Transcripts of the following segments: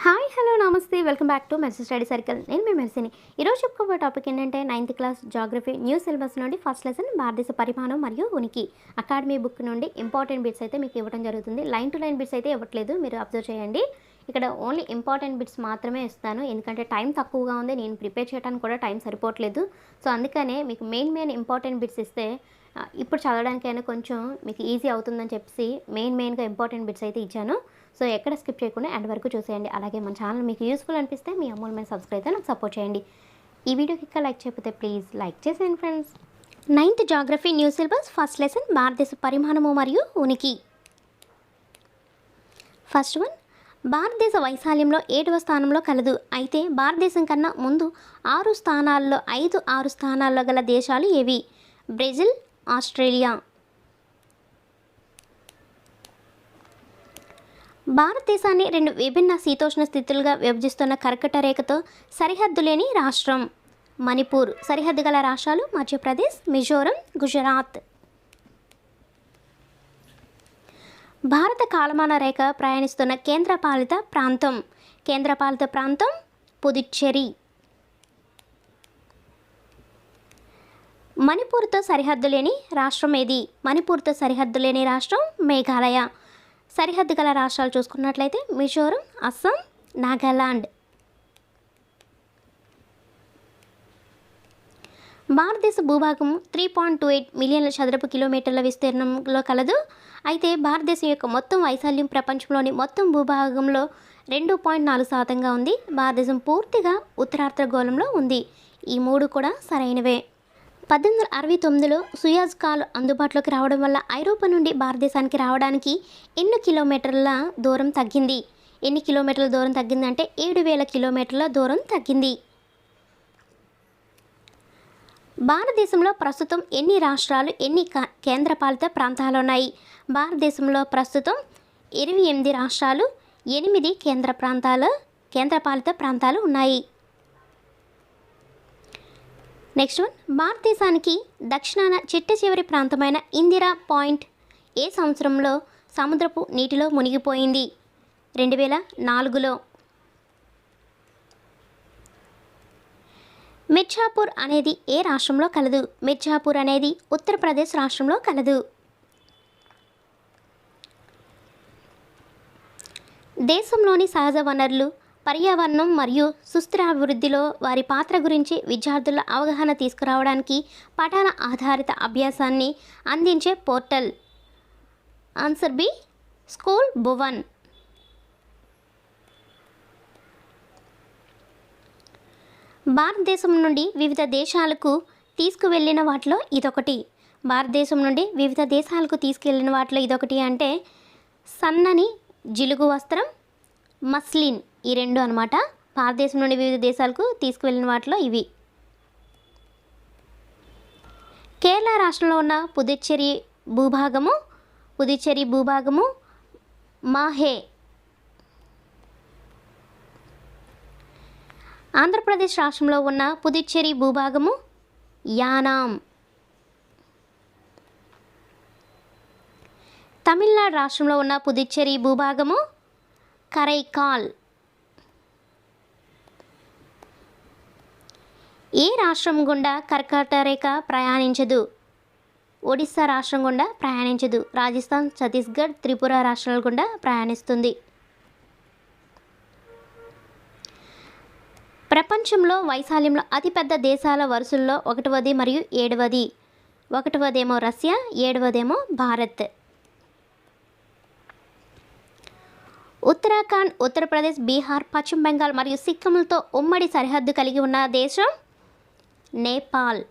Hi hello నమస్తే. Welcome back to Mercy study circle. నేను మీ మెర్సీని. ఈరోజు చెప్పుకోబోయే టాపిక్ ఏంటంటే ninth class geography new syllabus నుండి ఫస్ట్ లెసన్ భారతదేశ పరిమాణం మరియు ఉనికి. అకాడమీ బుక్ నుండి ఇంపార్టెంట్ బిట్స్ అయితే మీకు ఇవ్వడం జరుగుతుంది. లైన్ టు లైన్ బిట్స్ అయితే ఇవ్వట్లేదు. మీరు అబ్జర్వ్ చేయండి. ఇక్కడ ఓన్లీ ఇంపార్టెంట్ బిట్స్ మాత్రమే ఇస్తాను ఎందుకంటే టైం తక్కువగా ఉంది. నేను ప్రిపేర్ చేయడానికి కూడా టైం సరిపోవట్లేదు. సో అందుకనే మీకు మెయిన్ మెయిన్ ఇంపార్టెంట్ బిట్స్ ఇస్తే ఇప్పుడు చదవడానికైనా కొంచెం మీకు ఈజీ అవుతుందని చెప్పి మెయిన్ మెయిన్గా ఇంపార్టెంట్ బిట్స్ అయితే ఇచ్చాను. సో ఎక్కడ స్కిప్ చేయకుండా ఎండ్ వరకు చూసేయండి. అలాగే మన ఛానల్ మీకు యూస్ఫుల్ అనిపిస్తే మీ అమూల్యమైన సబ్స్క్రైబ్ అయితే నాకు సపోర్ట్ చేయండి. ఈ వీడియోకి ఇంకా లైక్ చేయకపోతే ప్లీజ్ లైక్ చేసేయండి friends. Ninth geography new syllabus first lesson భారతదేశ పరిమాణము మరియు ఉనికి. ఫస్ట్ వన్ భారతదేశ వైశాల్యంలో ఏడవ స్థానంలో కలదు. అయితే భారతదేశం కన్నా ముందు ఆరు స్థానాల్లో ఐదు ఆరు స్థానాల్లో గల దేశాలు ఏవి? Brazil Australia. భారతదేశాన్ని రెండు విభిన్న శీతోష్ణ స్థితులుగా విభజిస్తున్న కర్కట రేఖతో సరిహద్దు లేని రాష్ట్రం. మణిపూర్ సరిహద్దు గల రాష్ట్రాలు మధ్యప్రదేశ్ మిజోరం గుజరాత్. భారత కాలమాన రేఖ ప్రయాణిస్తున్న కేంద్రపాలిత ప్రాంతం. కేంద్రపాలిత ప్రాంతం పుదుచ్చేరి. మణిపూర్తో సరిహద్దు లేని రాష్ట్రం ఏది? మణిపూర్తో సరిహద్దు లేని రాష్ట్రం మేఘాలయ. సరిహద్దు గల రాష్ట్రాలు చూసుకున్నట్లయితే మిజోరం అస్సాం నాగాలాండ్. భారతదేశ భూభాగం త్రీ పాయింట్ టూ ఎయిట్ మిలియన్ల చదరపు కిలోమీటర్ల విస్తీర్ణంలో కలదు. అయితే భారతదేశం యొక్క మొత్తం వైశాల్యం ప్రపంచంలోని మొత్తం భూభాగంలో రెండు పాయింట్ నాలుగు శాతంగా ఉంది. భారతదేశం పూర్తిగా ఉత్తరార్ధగోళంలో ఉంది. ఈ మూడు కూడా సరైనవే. పద్దెనిమిది వందల అరవై తొమ్మిదిలో సుయాజ్ కాల్ అందుబాటులోకి రావడం వల్ల ఐరోపా నుండి భారతదేశానికి రావడానికి ఎన్ని కిలోమీటర్ల దూరం తగ్గింది? ఎన్ని కిలోమీటర్ల దూరం తగ్గిందంటే ఏడు వేల కిలోమీటర్ల దూరం తగ్గింది. భారతదేశంలో ప్రస్తుతం ఎన్ని రాష్ట్రాలు ఎన్ని కేంద్రపాలిత ప్రాంతాలు ఉన్నాయి? భారతదేశంలో ప్రస్తుతం ఇరవై ఎనిమిది రాష్ట్రాలు ఎనిమిది కేంద్ర ప్రాంతాలు కేంద్రపాలిత ప్రాంతాలు ఉన్నాయి. నెక్స్ట్ వన్ భారతదేశానికి దక్షిణాన చిట్ట చివరి ప్రాంతమైన ఇందిరా పాయింట్ ఏ సంవత్సరంలో సముద్రపు నీటిలో మునిగిపోయింది? రెండు వేల నాలుగులో. మిర్జాపూర్ అనేది ఏ రాష్ట్రంలో కలదు? మిర్జాపూర్ అనేది ఉత్తరప్రదేశ్ రాష్ట్రంలో కలదు. దేశంలోని సహజ వనరులు పర్యావరణం మరియు సుస్థిర అభివృద్ధిలో వారి పాత్ర గురించి విద్యార్థుల అవగాహన తీసుకురావడానికి పఠాల ఆధారిత అభ్యాసాన్ని అందించే portal. Answer B school Bhuvan. భారతదేశం నుండి వివిధ దేశాలకు తీసుకువెళ్ళిన వాటిలో ఇదొకటి. భారతదేశం నుండి వివిధ దేశాలకు తీసుకెళ్ళిన వాటిలో ఇదొకటి అంటే సన్నని జిలుగు వస్త్రం మస్లిన్. ఈ రెండు అనమాట భారతదేశం నుండి వివిధ దేశాలకు తీసుకువెళ్ళిన వాటిలో ఇవి. కేరళ రాష్ట్రంలో ఉన్న పుదుచ్చేరి భూభాగము పుదుచ్చేరి భూభాగము మాహే. ఆంధ్రప్రదేశ్ రాష్ట్రంలో ఉన్న పుదుచ్చేరి భూభాగము యానాం. తమిళనాడు రాష్ట్రంలో ఉన్న పుదుచ్చేరి భూభాగము కరైకాల్. ఏ రాష్ట్రం గుండా కర్కాటక రేఖ ప్రయాణించదు? ఒడిస్సా రాష్ట్రం గుండా ప్రయాణించదు. రాజస్థాన్ ఛత్తీస్గఢ్ త్రిపుర రాష్ట్రాల గుండా ప్రయాణిస్తుంది. ప్రపంచంలో వైశాల్యంలో అతిపెద్ద దేశాల వరుసల్లో ఒకటవది మరియు ఏడవది. ఒకటవదేమో రష్యా ఏడవదేమో భారత్. ఉత్తరాఖండ్ ఉత్తరప్రదేశ్ బీహార్ పశ్చిమ బెంగాల్ మరియు సిక్కింలతో ఉమ్మడి సరిహద్దు కలిగి ఉన్న దేశం నేపాల్.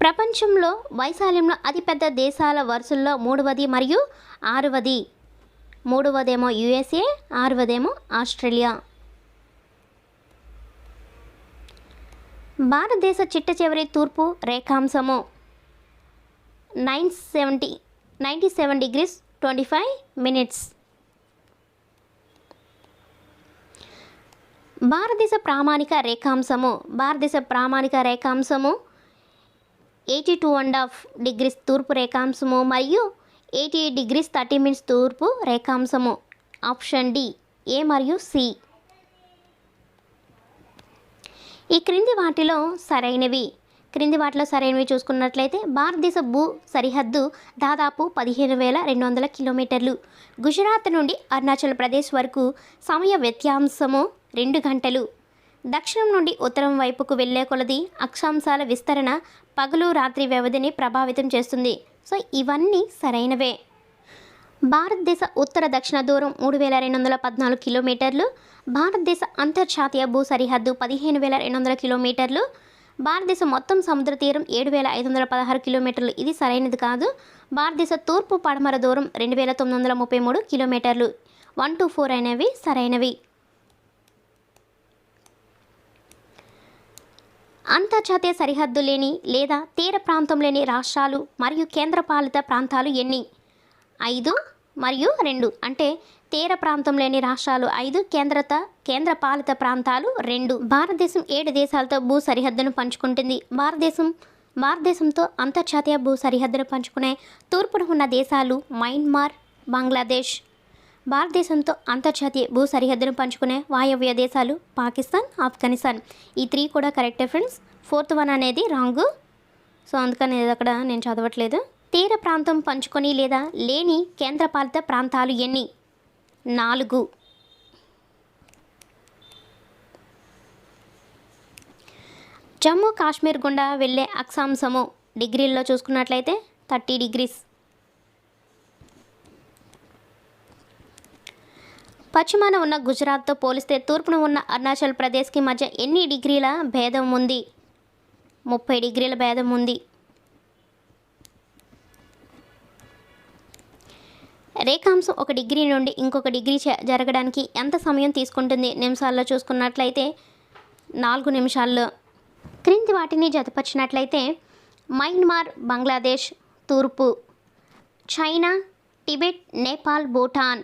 ప్రపంచంలో వైశాల్యంలో అతిపెద్ద దేశాల వరుసల్లో మూడవది మరియు ఆరవది. మూడవదేమో యుఎస్ఏ ఆరవదేమో ఆస్ట్రేలియా. భారతదేశ చిట్ట చివరి తూర్పు రేఖాంశము. Nine seventy ninety seven degrees twenty five minutes. భారతదేశ ప్రామాణిక రేఖాంశము భారతదేశ ప్రామాణిక రేఖాంశము eighty two and half degrees తూర్పు రేఖాంశము మరియు eighty eight degrees thirty minutes తూర్పు రేఖాంశము. ఆప్షన్ డి ఏ మరియు సి ఈ క్రింది వాటిలో సరైనవి. క్రింది వాటిలో సరైనవి చూసుకున్నట్లయితే భారతదేశ భూ సరిహద్దు దాదాపు పదిహేను వేల రెండు వందల కిలోమీటర్లు. గుజరాత్ నుండి అరుణాచల్ ప్రదేశ్ వరకు సమయ వ్యత్యాంసము రెండు గంటలు. దక్షిణం నుండి ఉత్తరం వైపుకు వెళ్ళే కొలది అక్షాంశాల విస్తరణ పగలు రాత్రి వ్యవధిని ప్రభావితం చేస్తుంది. సో ఇవన్నీ సరైనవే. భారతదేశ ఉత్తర దక్షిణ దూరం మూడు వేల రెండు వందల పద్నాలుగు కిలోమీటర్లు భారతదేశ అంతర్జాతీయ భూ సరిహద్దు పదిహేను వేల రెండు వందల కిలోమీటర్లు భారతదేశం మొత్తం సముద్ర తీరం ఏడు వేల ఐదు వందల పదహారు కిలోమీటర్లు. ఇది సరైనది కాదు. భారతదేశ తూర్పు పడమర దూరం రెండు వేల తొమ్మిది వందల ముప్పై మూడు కిలోమీటర్లు. వన్ టు ఫోర్ అనేవి సరైనవి. అంతర్జాతీయ సరిహద్దు లేని లేదా తీర ప్రాంతం లేని రాష్ట్రాలు మరియు కేంద్రపాలిత ప్రాంతాలు ఎన్ని? ఐదు మరియు రెండు. అంటే తీర ప్రాంతం లేని రాష్ట్రాలు ఐదు కేంద్రత కేంద్రపాలిత ప్రాంతాలు రెండు. భారతదేశం ఏడు దేశాలతో భూ సరిహద్దును పంచుకుంటుంది. భారతదేశం భారతదేశంతో అంతర్జాతీయ భూ సరిహద్దును పంచుకునే తూర్పున ఉన్న దేశాలు మయన్మార్ బంగ్లాదేశ్ భారతదేశంతో అంతర్జాతీయ భూ సరిహద్దును పంచుకునే వాయవ్య దేశాలు పాకిస్తాన్ ఆఫ్ఘనిస్తాన్. ఈ త్రీ కూడా కరెక్టే ఫ్రెండ్స్. ఫోర్త్ వన్ అనేది రాంగు. సో అందుకని అక్కడ నేను చదవట్లేదు. తీర ప్రాంతం పంచుకొని లేదా లేని కేంద్రపాలిత ప్రాంతాలు ఎన్ని? నాలుగు. జమ్మూ కాశ్మీర్ గుండా వెళ్ళే అక్షాంశము డిగ్రీల్లో చూసుకున్నట్లయితే థర్టీ డిగ్రీస్. పశ్చిమాన ఉన్న గుజరాత్తో పోలిస్తే తూర్పున ఉన్న అరుణాచల్ ప్రదేశ్కి మధ్య ఎన్ని డిగ్రీల భేదం ఉంది? ముప్పై డిగ్రీల భేదం ఉంది. రేఖాంశం ఒక డిగ్రీ నుండి ఇంకొక డిగ్రీ జరగడానికి ఎంత సమయం తీసుకుంటుంది? నిమిషాల్లో చూసుకున్నట్లయితే నాలుగు నిమిషాల్లో. క్రింది వాటిని జతపరిచినట్లయితే మయన్మార్ బంగ్లాదేశ్ తూర్పు చైనా టిబెట్ నేపాల్ భూటాన్.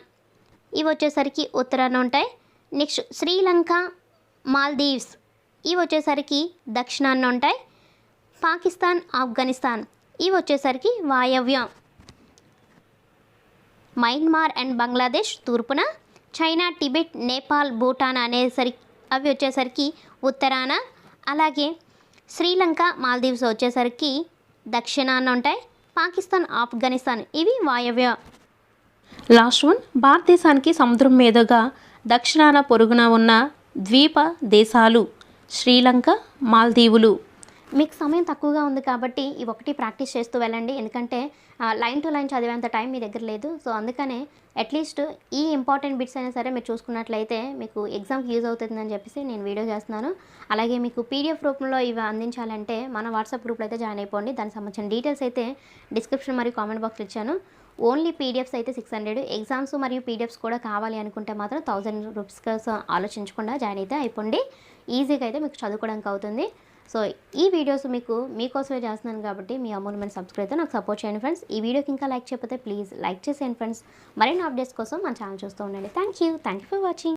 ఇవి వచ్చేసరికి ఉత్తరాన ఉంటాయి. నెక్స్ట్ శ్రీలంక మాల్దీవ్స్ ఇవి వచ్చేసరికి దక్షిణాన ఉంటాయి. పాకిస్తాన్ ఆఫ్ఘనిస్తాన్ ఇవి వచ్చేసరికి వాయవ్యం. మయన్మార్ అండ్ బంగ్లాదేశ్ తూర్పున చైనా టిబెట్ నేపాల్ భూటాన్ అనేసరికి అవి వచ్చేసరికి ఉత్తరాన. అలాగే శ్రీలంక మాల్దీవ్స్ వచ్చేసరికి దక్షిణాన ఉంటాయి. పాకిస్తాన్ ఆఫ్ఘనిస్తాన్ ఇవి వాయవ్య. లాస్ట్ వన్ భారతదేశానికి సముద్రం మీదుగా దక్షిణాన పొరుగున ఉన్న ద్వీప దేశాలు శ్రీలంక మాల్దీవులు. మీకు సమయం తక్కువగా ఉంది కాబట్టి ఈ ఒకటి ప్రాక్టీస్ చేస్తూ వెళ్ళండి. ఎందుకంటే లైన్ టు లైన్ చదివేంత టైం మీ దగ్గర లేదు. సో అందుకనే అట్లీస్ట్ ఈ ఇంపార్టెంట్ బిట్స్ అయినా సరే మీరు చూసుకున్నట్లయితే మీకు ఎగ్జామ్కి యూజ్ అవుతుందని చెప్పేసి నేను వీడియో చేస్తున్నాను. అలాగే మీకు పీడిఎఫ్ రూపంలో ఇవి అందించాలంటే మన వాట్సాప్ గ్రూప్లో అయితే జాయిన్ అయిపోండి. దానికి సంబంధించిన డీటెయిల్స్ అయితే డిస్క్రిప్షన్ మరియు కామెంట్ బాక్స్లో ఇచ్చాను. ఓన్లీ పీడిఎఫ్స్ అయితే సిక్స్ హండ్రెడ్. ఎగ్జామ్స్ మరియు పీడిఎఫ్స్ కూడా కావాలి అనుకుంటే మాత్రం థౌజండ్ రూపీస్ కోసం ఆలోచించకుండా జాయిన్ అయితే అయిపోండి. ఈజీగా అయితే మీకు చదువుకోవడానికి అవుతుంది. సో ఈ వీడియోస్ మీకు మీకోసమే చేస్తున్నాను కాబట్టి మీ అమూల్యమైన సబ్స్క్రైబ్ నాకు సపోర్ట్ చేయండి ఫ్రెండ్స్. ఈ వీడియోకి ఇంకా లైక్ చేయకపోతే ప్లీజ్ లైక్ చేసేయండి ఫ్రెండ్స్. మరిన్ని అప్డేట్స్ కోసం మన ఛానల్ చూస్తూ ఉండండి. Thank you thank you for watching.